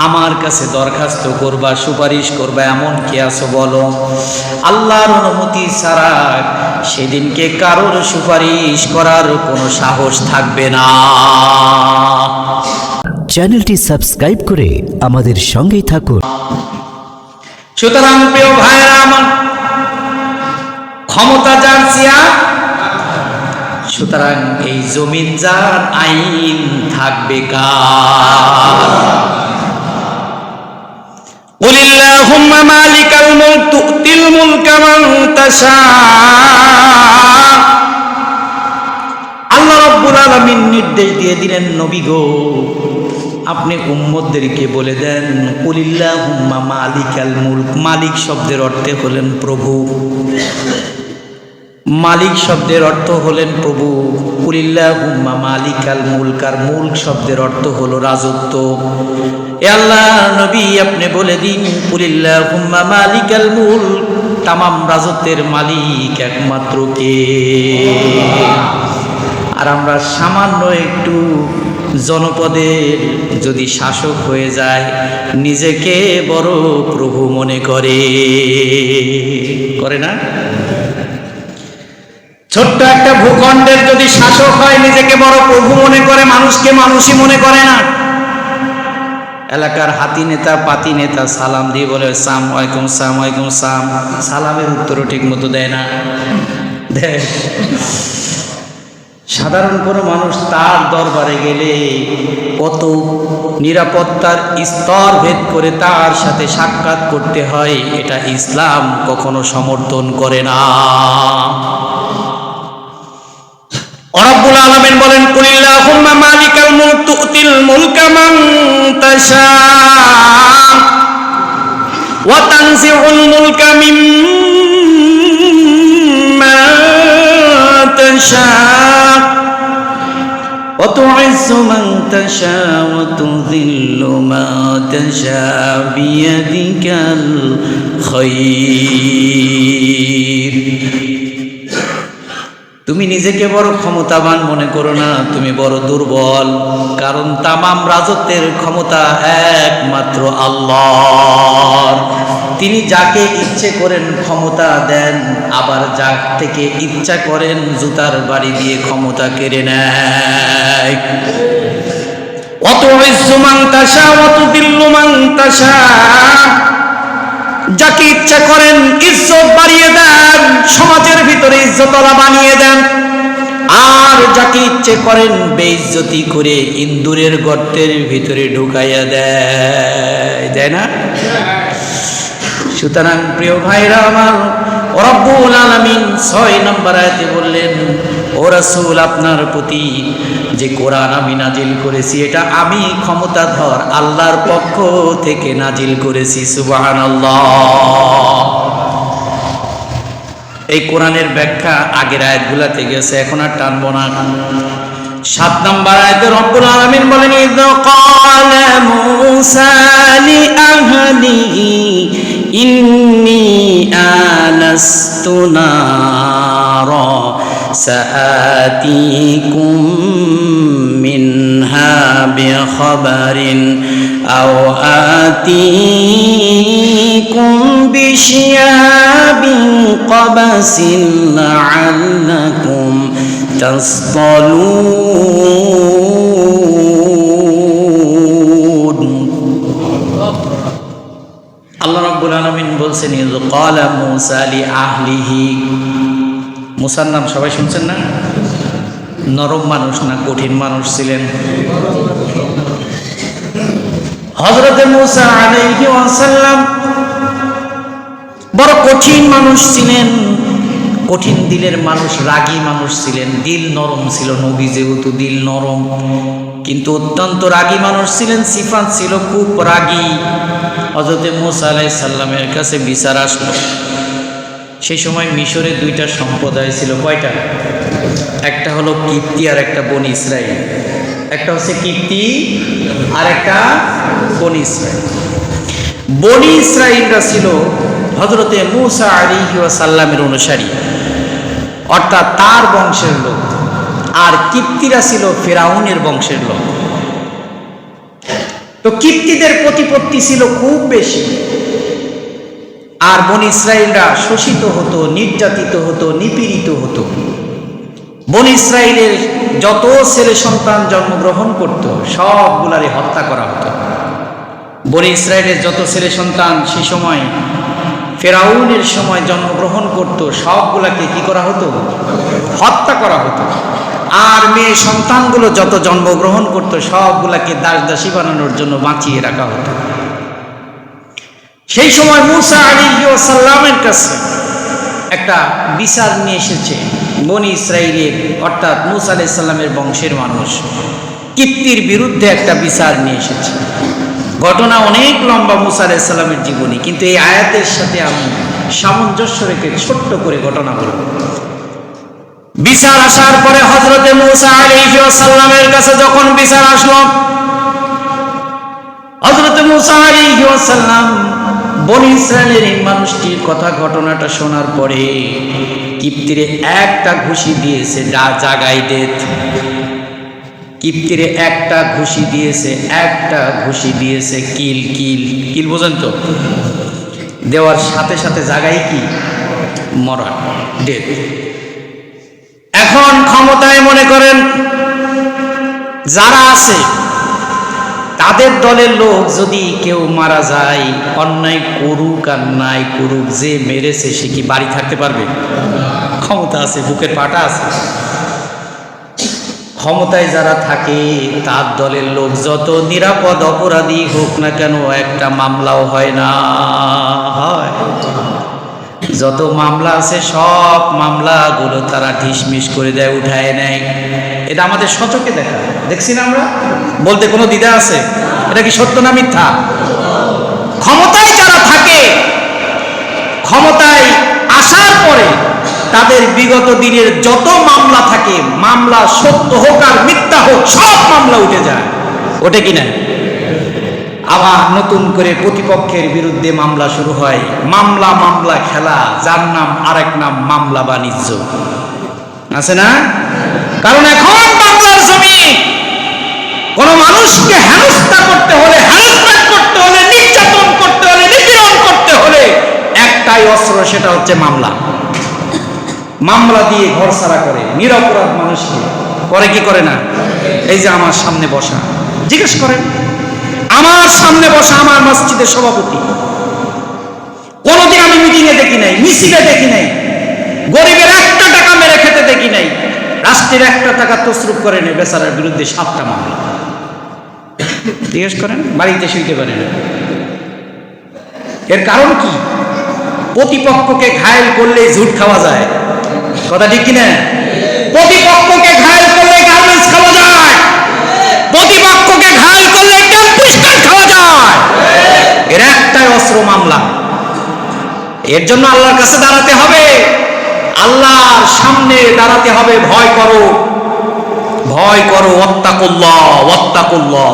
আমার কাছে দরখাস্ত করবা সুপারিশ করবা এমন কে আছো বলো? আল্লাহর অনুমতি ছাড়া সেদিনকে কারোর সুপারিশ করার কোনো সাহস থাকবে না। চ্যানেলটি সাবস্ক্রাইব করে আমাদের সঙ্গেই থাকুন। সুতরাং প্রিয় ভাইরা আমার ক্ষমতা যার চেয়ার সুতরাং এই জমিন যার আইন থাকবে কার? قل اللهم مالك الملك تؤتي الملك من تشاء আল্লাহ রব্বুল আলামিন নির্দেশ দিয়ে দিলেন নবী গো আপনি উম্মতদেরকে বলে দেন কুলিল্লাহুম্মা মালিকাল মুলক মালিক শব্দের অর্থে হলেন প্রভু মালিক শব্দের অর্থ হলেন প্রভু। মালিকাল মুলক, আর মুলক শব্দের অর্থ হলো রাজত্ব। এ আল্লাহ নবী আপনি বলে দিন, কুলিল্লাহুম্মা মালিকাল মুলক, তামাম রাজত্বের মালিক একমাত্র কে? আর আমরা সামান্য একটু জনপদের যদি শাসক হয়ে যায় নিজেকে বড় প্রভু মনে করে। করে না? ছোট্ট একটা ভূখণ্ডের যদি শাসক হয়, নিজেকে বড় প্রভু মনে করে, মানুষকে মানুষই মনে করে না। এলাকার হাতি নেতা, পাতি নেতা, সালাম দিয়ে বলে সাম ওয়াইকুম সাম ওয়াইকুম সাম সালামের উত্তরও ঠিক মতো দেয় না। সাধারণ কোনো মানুষ তার দরবারে গেলে কত নিরাপত্তার স্তর ভেদ করে তার সাথে সাক্ষাৎ করতে হয়, এটা ইসলাম কখনো সমর্থন করে না। রব্বুল আলামিন বলেন কুলিল্লাহুম্মা মালিকাল মুলক তুতিল মুলকা মান তাশা ওয়া তানজিউল মুলকা মিম্মা তাশা وتعز من تشاء وتذل ما تشاء بيدك الخير তুমি নিজেকে বড় ক্ষমতাবান মনে করো না, তুমি বড় দুর্বল। কারণ তামাম রাজত্বের ক্ষমতা একমাত্র আল্লাহ তিনি যাকে ইচ্ছে করেন ক্ষমতা দেন, আবার যার থেকে ইচ্ছা করেন জুতার বাড়ি দিয়ে ক্ষমতা কেড়ে নেয়। অত মাংতাসা অত দিল্লু মাংতাসা যাকে ইচ্ছা করেন, ইজ্জত বাড়িয়ে দেন, সমাজের ভিতরে ইজ্জতলা বানিয়ে দেন। আর যাকে ইচ্ছে করেন বেইজ্জতি করে ইন্দুরের গর্তের ভিতরে ঢুকাইয়া দেয়। দেয় না? সুতরাং প্রিয় ভাইরা আমার রব্বুল আলামিন ছয় নম্বর বললেন, ও আপনার প্রতি যে কোরআন আমি নাজিল করেছি, এটা আমি ক্ষমতাধর আল্লাহর পক্ষ থেকে নাজিল করেছি, সুবহানাল্লাহ। এই কোরআনের ব্যাখ্যা আগের আয়াতগুলাতে গেছে, এখন আর টানবো না। সাত নম্বর আয়াতে রব্বুল আলামিন বলেন إني آنست نارا سآتيكم منها بخبر أو آتيكم بشياب قبس لعلكم تصطلون. বলছেন মুসার নাম সবাই শুনছেন না? নরম মানুষ না কঠিন মানুষ ছিলেন? হজরতে মুসা বড় কঠিন মানুষ ছিলেন। কঠিন দিলের মানুষ, রাগী মানুষ ছিলেন। দিল নরম ছিল নবী, যেহেতু দিল নরম। কিন্তু অত্যন্ত রাগী মানুষ ছিলেন, সিফাত ছিল, খুব রাগী। হজরতে মুসা আলাই সাল্লামের কাছে বিচার আসলো। সেই সময় মিশরে দুইটা সম্প্রদায় ছিল, কয়টা? একটা হলো কীর্তি আর একটা বনি ইসরায়েল একটা হচ্ছে কীর্তি আর একটা বনি ইসরায়েল বনি ইসরায়েলরা ছিল হজরতে মুসা আলী সাল্লামের অনুসারী। অর্থাৎ তার বংশের লোক। আর কিপ্তিরা ছিল ফেরাউনের বংশের লোক। তো কিপ্তিদের প্রতিপত্তি ছিল খুব বেশি। আর বন ইসরায়েলরা শোষিত হতো, নির্যাতিত হতো, নিপীড়িত হতো। বন ইসরায়েলের যত ছেলে সন্তান জন্মগ্রহণ করত সবগুলারে হত্যা করা হতো। বন ইসরায়েলের যত ছেলে সন্তান সে সময়, ফেরাউনের সময় জন্মগ্রহণ করত, সবগুলাকে কি করা হতো? হত্যা করা হতো। আর মেয়ে সন্তানগুলো যত জন্মগ্রহণ করত, সবগুলাকে দাস দাসী বানানোর জন্য বাঁচিয়ে রাখা হতো। সেই সময় মুসা আলী সাল্লামের কাছে একটা বিচার নিয়ে এসেছে, বনি ইসরায়েলের অর্থাৎ মুসা আলাই সাল্লামের বংশের মানুষ। কিপ্তির বিরুদ্ধে একটা বিচার নিয়ে এসেছে। ঘটনা অনেক লম্বা মুসা আলাই সাল্লামের জীবনী, কিন্তু এই আয়াতের সাথে আমি সামঞ্জস্য রেখে ছোট্ট করে ঘটনা বলব। বিচার আসার পরে হজরতে মুসা আলী সাল্লামের কাছে যখন বিচার আসলো হজরত মুসা আলী সাল্লাম বনি ইসরায়েলের এই মানুষটির কথা, ঘটনাটা শোনার পরে কিপ্তিরে একটা ঘুষি দিয়েছে, যা কিপ্তিরে একটা ঘুষি দিয়েছে, একটা ঘুষি দিয়েছে, কিল কিল কিল তো? দেওয়ার সাথে সাথে জাগাই কি? মরা ডেথ এখন ক্ষমতায় মনে করেন যারা আছে, তাদের দলের লোক যদি কেউ মারা যায়, অন্যায় করুক আর নাই করুক, যে মেরেছে সে কি বাড়ি থাকতে পারবে? ক্ষমতা আছে, বুকের পাটা আছে। ক্ষমতায় যারা থাকে, তার দলের লোক যত নিরাপদ অপরাধী হোক না কেন, একটা মামলাও হয় না। হয়। যত মামলা আছে, সব মামলাগুলো তারা ঢিসমিস করে দেয়, উঠায় নেয়। এটা আমাদের সচকে দেখা। দেখছি না আমরা? বলতে কোনো দ্বিধা আছে? এটা কি সত্য না মিথ্যা? ক্ষমতায় যারা থাকে, ক্ষমতায় আসার পরে তাদের বিগত দিনের যত মামলা থাকে, মামলা সত্য হোক আর মিথ্যা হোক, সব মামলা উঠে যায়। ওঠে কি না? আবার নতুন করে প্রতিপক্ষের বিরুদ্ধে মামলা শুরু হয়। মামলা মামলা, খেলা, যার নাম, আরেক নাম মামলা বাণিজ্য। আছে না? কারণ এখন বাংলার জমি কোন মানুষকে হেনস্থা করতে হলে হ্যারাসমেন্ট করতে হলে, নির্যাতন করতে হলে, নিপীড়ন করতে হলে, একটাই অস্ত্র, সেটা হচ্ছে মামলা। মামলা দিয়ে ঘর সারা করে, নিরপরাধ মানুষকে। করে কি করে না? এই যে আমার সামনে বসা। জিজ্ঞেস করেন। আমার সামনে বসা আমার মসজিদের সভাপতি। কোনোদিন আমি মিটিংয়ে দেখি নাই, মিছিলে দেখি নাই, গরিবের একটা টাকা মেরে খেতে দেখি নাই, রাষ্ট্রের একটা টাকা তসরুপ করে নেই, বেচারার বিরুদ্ধে সাতটা মামলা। জিজ্ঞেস করেন, বাড়িতে শুইতে পারে এর কারণ কি? প্রতিপক্ষকে ঘায়েল করলে ঝুট খাওয়া যায়। কথা ঠিক কিনা? প্রতিপক্ষকে ঘায়েল করলে গার্মেন্টস খাওয়া যায় প্রতিপক্ষকে ঘায়েল করলে টেম্পুস্টার খাওয়া যায় এর একটাই অস্ত্র মামলা। এর জন্য আল্লাহর কাছে দাঁড়াতে হবে। আল্লাহর সামনে দাঁড়াতে হবে। ভয় করো। ভয় করো। অত্তাকুল্লাহ অত্তাকুল্লাহ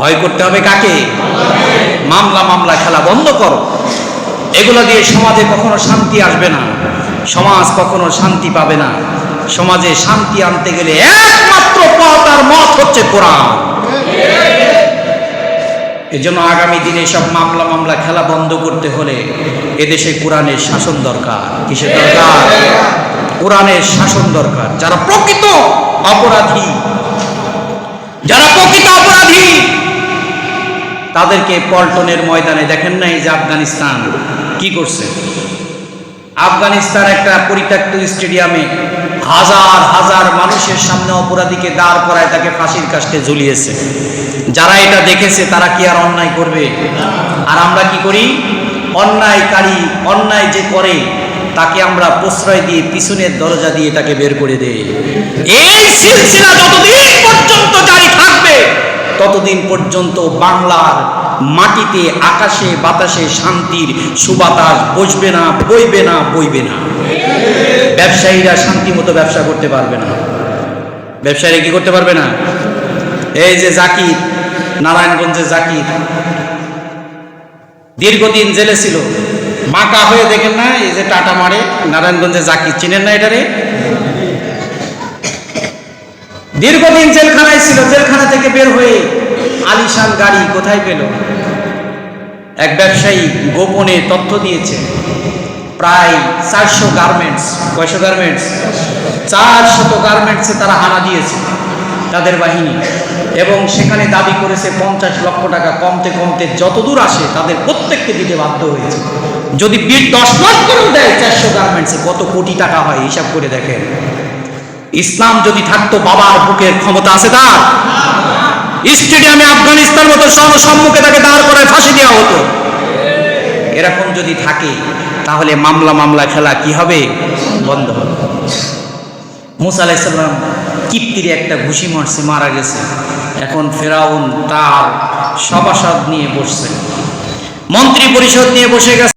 ভয় করতে হবে কাকে? মামলা মামলা, খেলা বন্ধ করো। এগুলো দিয়ে সমাজে কখনো শান্তি আসবে না। সমাজ কখনো শান্তি পাবে না। সমাজে শান্তি আনতে গেলে একমাত্র পথ আর মত হচ্ছে কোরআন। এর জন্য আগামী দিনে সব মামলা মামলা খেলা বন্ধ করতে হলে এদেশে কোরআনের শাসন দরকার। কিসের দরকার? কোরআনের শাসন দরকার। যারা প্রকৃত অপরাধী, যারা প্রকৃত অপরাধী, তাদেরকে পল্টনের ময়দানে দেখেন নাই যে আফগানিস্তান কি করছে? আফগানিস্তান একটা পরিত্যক্ত স্টেডিয়ামে হাজার হাজার মানুষের সামনে অপরাধীকে দাঁড় করায় তাকে ফাঁসির কাস্টে ঝুলিয়েছে। যারা এটা দেখেছে, তারা কি আর অন্যায় করবে? আর আমরা কি করি? অন্যায়কারী, অন্যায় যে করে, তাকে আমরা প্রশ্রয় দিয়ে পিছনের দরজা দিয়ে তাকে বের করে দেই। এই সিলসিলা যতদিন পর্যন্ত জারি থাকবে, ততদিন পর্যন্ত বাংলার মাটিতে, আকাশে, বাতাসে শান্তির সুবাতাস বসবে না, বইবে না বইবে না। ব্যবসায়ীরা শান্তি মতো ব্যবসা করতে পারবে না। ব্যবসায়ীরা কি করতে পারবে না? এই যে জাকির, নারায়ণগঞ্জে জাকির। দীর্ঘদিন জেলে ছিল। মাকা হয়ে দেখেন না, এই যে টাটা মারে, নারায়ণগঞ্জে জাকির। চিনেন না এটারে দীর্ঘদিন জেলখানায় ছিল, জেলখানা থেকে বের হয়ে আলিশান গাড়ি কোথায় পেল? এক ব্যবসায়ী গোপনে তথ্য দিয়েছে। প্রায় চারশো গার্মেন্টস কয়শো গার্মেন্টস চারশত গার্মেন্টসে তারা হানা দিয়েছে তাদের বাহিনী এবং সেখানে দাবি করেছে পঞ্চাশ লক্ষ টাকা কমতে কমতে যতদূর আসে তাদের প্রত্যেককে দিতে বাধ্য হয়েছে। যদি বিট দশ লাখ করেও দেয় চারশো গার্মেন্টসে কত কোটি টাকা হয় হিসাব করে দেখেন। ইসলাম যদি থাকতো বাবার বুকের ক্ষমতা আছে তার? স্টেডিয়ামে আফগানিস্তান মতো সম্মুখে তাকে দাঁড় করায় ফাঁসি দেওয়া হতো। এরকম যদি থাকে, তাহলে মামলা মামলা খেলা কি হবে? বন্ধ হবে। মুসা আলাইসাল্লাম একটা ঘুষি মারছে, মারা গেছে। এখন ফেরাউন তার সভাসদ নিয়ে বসছে। মন্ত্রী পরিষদ নিয়ে বসে গেছে।